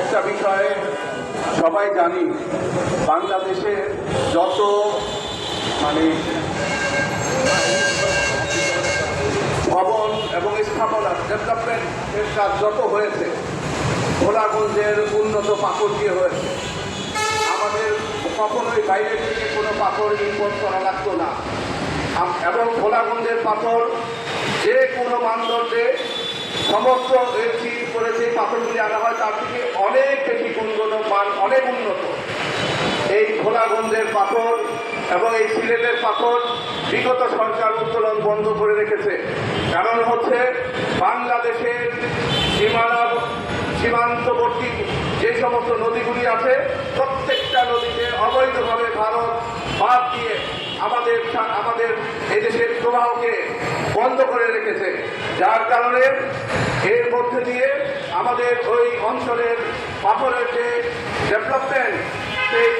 একটা বিষয়ে সবাই জানি, বাংলাদেশে যত মানে ভবন এবং স্থাপনা ডেভেলপমেন্টের কাজ যত হয়েছে, ভোলাগঞ্জের উন্নত পাথর দিয়ে হয়েছে। আমাদের কখনোই বাইরে থেকে কোনো পাথর ইম্পোর্ট করা লাগতো না। এবং ভোলাগঞ্জের পাথর যে কোনো মানদণ্ডে সমস্ত করে যে পাথরগুলি আনা হয়, তার থেকে অনেক বেশি গুণগত মান, অনেক উন্নত। এই ভোলাগঞ্জের পাথর এবং এই সিলেটের পাথর বিগত সরকার উত্তোলন বন্ধ করে রেখেছে। কারণ হচ্ছে, বাংলাদেশের সীমানা, সীমান্তবর্তী যে সমস্ত নদীগুলি আছে, প্রত্যেকটা নদীতে অবৈধভাবে ভারত বাদ দিয়ে আমাদের আমাদের এদেশের প্রবাহকে বন্ধ করে রেখেছে। যার কারণে এর মধ্যে দিয়ে আমাদের ওই অঞ্চলের পাথরের যে ডেভেলপমেন্ট সেই